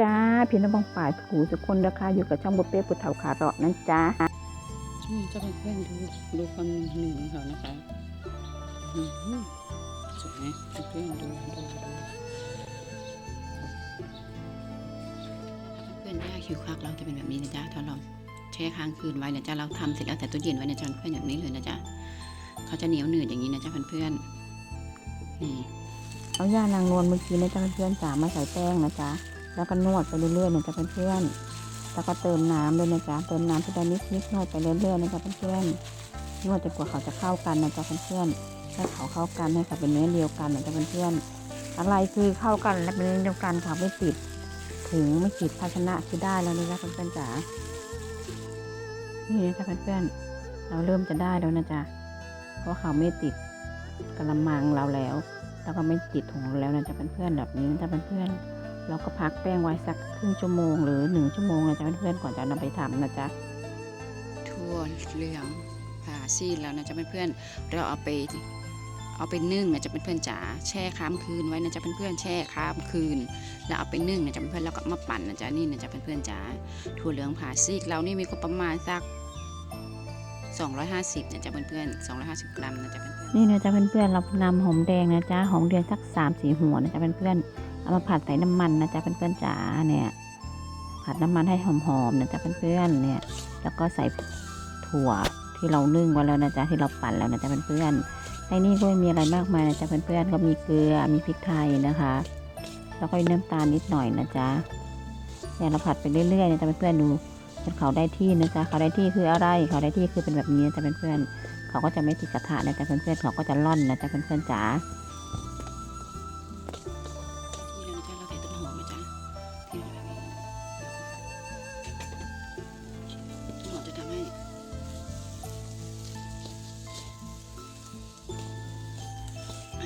จ้า พี่น้องบางป่ายผูทุกคนนะคะอยู่กับช่องบุฟเฟ่ปุถเถาขาเราะนั่นจ้านี่จะเป็นเพื่อนดูดูความหนึ่งของเขานะคะอืมสวยไหมเพื่อนดูดูดูเพื่อนย่าคิวคักเราจะเป็นแบบนี้นะจ๊ะถ้าเราแช่ค้างคืนไว้นะจ๊ะเราทำเสร็จแล้วแต่ตู้เย็นไว้นะจ๊ะเพื่อนอย่างนี้เลยนะจ๊ะเขาจะเหนียวหนืดอย่างนี้นะจ๊ะเพื่อนๆนี่เอาย่านางนวลเมื่อกี้นะจ๊ะเพื่อนๆจ๋ามาใส่แป้งนะจ๊ะ แล้วก็นวดไปเรื่อยๆนะจ๊ะเพื่อนๆแล้วก็เติมน้ำด้วยนะจ๊ะเติมน้ำทีละนิดนิดๆนวดไปเรื่อยๆนะจ๊ะเพื่อนๆนวดจนกว่าเขาจะเข้ากันนะจ๊ะเพื่อนๆถ้เขาเข้ากันให้เขาเป็นเนื้อเดียวกันนะจ๊ะเพื่อนๆอะไรคือเข้ากันและเป็นเนื้อเดียวกันค่ะไม่ติดถึงไม่ติดภาชนะคือได้แล้วนะจ๊ะเพื่อนๆจ๋านี่นะจ๊ะเพื่อนๆเราเริ่มจะได้แล้วนะจ๊ะเพราะเขาไม่ติดกระมังเราแล้ว แล้วก็ไม่ติดถุงแล้วนะจ๊ะเพื่อนๆแบบนี้นะจ๊ะเพื่อนๆ เราก็พักแป้งไว้สักครึ่งชั่วโมงหรือหนึ่งชั่วโมงนะจ๊ะเพื่อนๆก่อนจะนำไปทำนะจ๊ะทั่วเหลืองผ่าซีดแล้วนะจ๊ะเพื่อนๆเราเอาไปเอาไปนึ่งนะจ๊ะเพื่อนๆจ๋าแช่ค้างคืนไว้นะจ๊ะเพื่อนๆแช่ค้างคืน แล้วเอาไปนึ่งนะจ๊ะเพื่อนๆแล้วก็มาปั่นนะจ๊ะนี่นะจ๊ะเพื่อนๆจ๋าถั่วเหลืองผ่าซีกเรานี่มีก็ประมาณสัก250นะจ๊ะเพื่อนๆ250 กรัมนะจ๊ะเพื่อนๆนี่นะจ๊ะเพื่อนๆเรานำหอมแดงนะจ๊ะหอมแดงสักสามสี่หัวนะจ๊ะเพื่อนๆ เอามาผัดใส่น้ำมันนะจ๊ะเพื่อนๆจ๋าเนี่ย ผัดน้ำมันให้หอมๆนะจ๊ะเพื่อนๆเนี่ย แล้วก็ใส่ถั่วที่เรานึ่งไว้แล้วนะจ๊ะที่เราปั่นแล้วนะจ๊ะเพื่อนๆในนี้ก็มีอะไรมากมายนะจ๊ะเพื่อนๆก็มีเกลือมีพริกไทยนะคะ แล้วก็มีน้ำตาลนิดหน่อยนะจ๊ะเนี่ยเราผัดไปเรื่อยๆนะจ๊ะเพื่อนๆดูจนเขาได้ที่นะจ๊ะเขาได้ที่คืออะไร เขาได้ที่คือเป็นแบบนี้นะจ๊ะเพื่อนๆเขาก็จะไม่ติดกระทะนะจ๊ะเพื่อนๆเขาก็จะร่อนนะจ๊ะเพื่อนๆจ๋า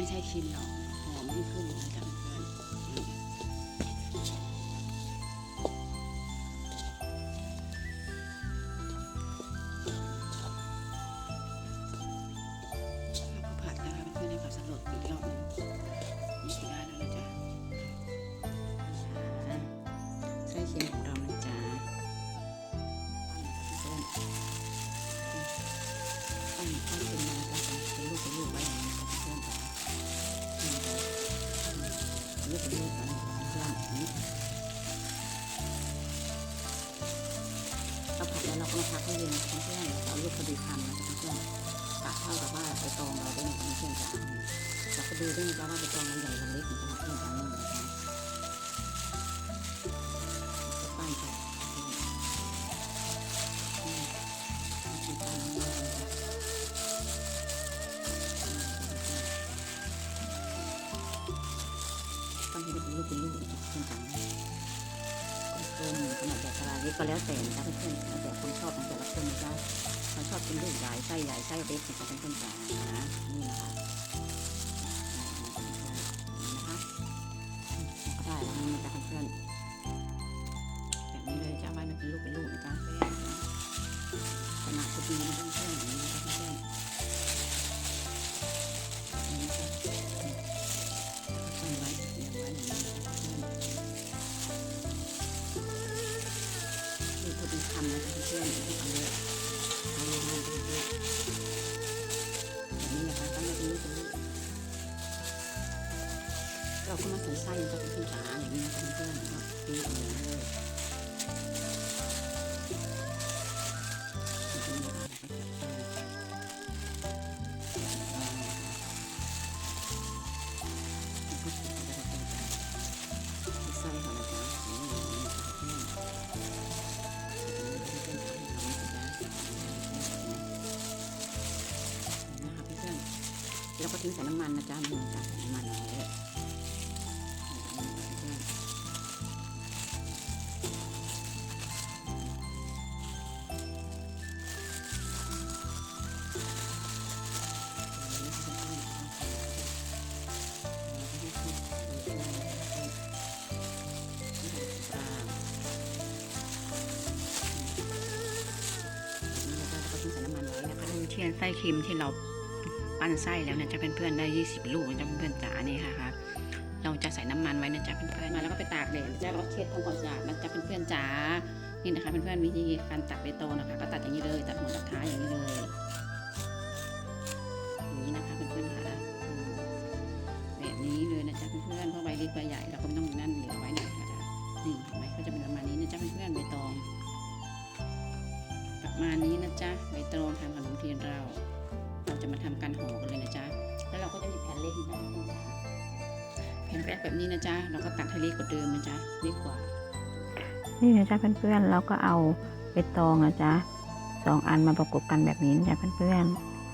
ไม่ใช่ชิมหรอกหอมยิ่งขึ้นนะจ๊ะเพื่อนแล้วก็ผัดนะคะเพื่อนๆให้เขาสลดอีกรอบ ผัดแล้วเพักให้เย็นเพื่อนเอาลูกพอดีคำนะคะเพื่อนๆกะเท่ากับว่าใบตองเราด้วยนะเพื่อนๆจ๋าเราก็ดูด้วยนะคะว่าใบตองมันใหญ่หรือเล็กนะเพื่อนจ๋าเนี่ยนะคะปั้นไปปั้นให้เป็นลูกเป็นลูกนะเพื่อนจ๋า กลมขนาดใหญ่ขนาดนี้ก็แล้วแต่นะเพื่อนๆแล้วแต่คนชอบของแต่ละคนนะจ๊ะเขาชอบกินลูกใหญ่ไส้ใหญ่ไส้เล็กนะจ๊ะเพื่อนๆจ๋านะนี่นะคะนะคะก็ได้แล้วนี่นะจ๊ะเพื่อนๆแบบนี้เลยจะเอาไว้มันเป็นลูกเป็นลูกนะจ๊ะขนาดพอดีนะเพื่อนๆอย่างนี้ คำนะเพื่อนๆเอาเยอะเอาเยอะเอาเยอะแบบนี้นะคะตั้งไว้เป็นลูกเป็นลูกเราก็มาใส่ไส้จะเป็นขาอย่างนี้เพื่อนๆก็ตีเอาอย่างนี้เลยแล้วก็ ทิ้งใส่น้ำมันนะจ๊ะนี่จ้ะน้ำมันเอาไว้เทียนไส้ครีมที่เรา นไส้แล้วเนี่ยจะเป็นเพื่อนๆได้ 20 ลูกจะเป็นเพื่อนๆจ๋านี่ค่ะครับเราจะใส่น้ำมันไว้นะจ๊ะเพื่อนๆมาแล้วก็ไปตากแดดนะจ๊ะแล้วก็เช็ดทำความสะอาดนะจ๊ะเพื่อนๆจ๋านี่นะคะเพื่อนๆวิธีการตัดใบตองนะคะ ก็ตัดอย่างนี้เลยตัดหัวตัดท้ายอย่างนี้เลยอย่างนี้นะคะเพื่อนๆค่ะแบบนี้เลยนะจ๊ะเพื่อนๆเพราะใบเล็กใบใหญ่เราก็ไม่ต้องนั่นเหลือไว้หน่อยนะคะนี่เห็นไหมก็จะเป็นประมาณนี้นะจ๊ะเพื่อนๆใบตองประมาณนี้นะจ๊ะใบตองทำขนมเทียนเรา จะมาทำการห่อกันเลยนะจ๊ะ แล้วเราก็จะมีแผ่นเล็กนะจ๊ะแผ่นแรกแบบนี้นะจ๊ะ เราก็ตัดให้เล็กกว่าเดิมนะจ๊ะเล็กกว่า นี่นะจ๊ะเพื่อนๆ เราก็เอาใบตองนะจ๊ะสองอันมาประกบกันแบบนี้นะจ๊ะเพื่อน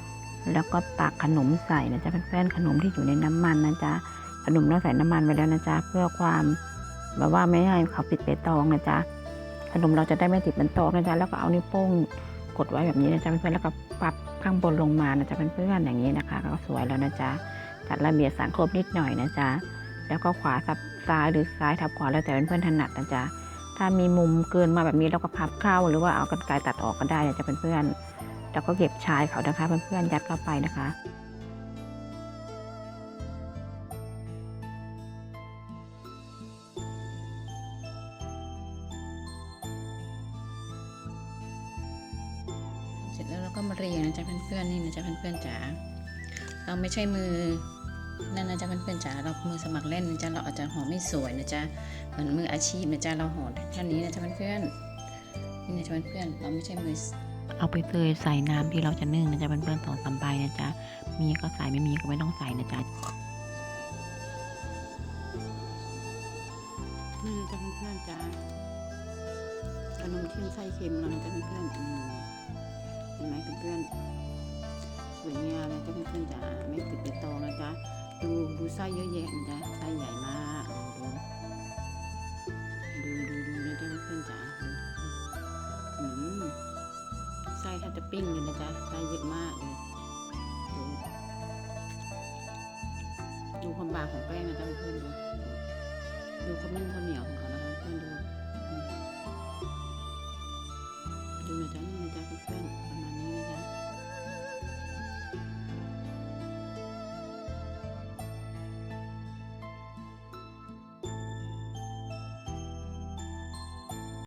ๆ แล้วก็ตักขนมใส่นะจ๊ะเพื่อนๆ ขนมที่อยู่ในน้ำมันนะจ๊ะ ขนมเราใส่น้ำมันไปแล้วนะจ๊ะ เพื่อความแบบว่าไม่ให้เขาปิดใบตองนะจ๊ะ ขนมเราจะได้ไม่ติดใบตองนะจ๊ะ แล้วก็เอานิ้วโป้ง กดไว้แบบนี้นะจ๊ะเพื่อนๆแล้วก็ปรับข้างบนลงมานะจ๊ะเพื่อนๆอย่างนี้นะคะ ก็สวยแล้วนะจ๊ะจัดระเบียบสังคมนิดหน่อยนะจ๊ะแล้วก็ขวาทับซ้ายหรือซ้ายทับขวาแล้วแต่เพื่อนๆถนัดนะจ๊ะถ้ามีมุมเกินมาแบบนี้เราก็พับเข้าหรือว่าเอากรรไกรตัดออกก็ได้นะจะเพื่อนๆแล้วก็เก็บชายเขานะคะ เพื่อนๆยัดเข้าไปนะคะ เพื่อนๆนี่นะจ๊ะเพื่อนๆจ๋าเราไม่ใช่มือนั่นนะจ๊ะเพื่อนๆจ๋าเรามือสมัครเล่นนะจ๊ะเราอาจจะห่อไม่สวยนะจ๊ะเหมือนมืออาชีพนะจ๊ะเราห่อเท่านี้นะจ๊ะเพื่อนๆนี่นะจ๊ะเพื่อนๆเราไม่ใช่มือเอาไปเตยใส่น้ำที่เราจะนึ่งนะจ๊ะเพื่อนๆสองสามใบนะจ๊ะมีก็ใส่ไม่มีก็ไม่ต้องใส่นะจ๊ะนี่นะจ๊ะเพื่อนๆจ๋าขนมเทียนไส้เค็มเรานะจ๊ะเพื่อนๆื่อนสวยงามนะจ๊ะเพื่อนๆจ๋าไม่ติดไปตโตนะจ๊ะดูดูไส้เยอะแยะนะจ๊ะไส้ใหญ่มากดูดูดูดูนะจ๊ะเพื่อนๆจ๋าอืมไส้ถ้าจะปิ้งเลยนะจ๊ะไส้เยอะมากเลยดูดูความบางของแป้งนะจ๊ะเพื่อนๆดูดูความนุ่มความเหนียวของเขานะคะเพื่อนดูดูนะจ๊ะนะจ๊ะเพื่อนๆประมาณ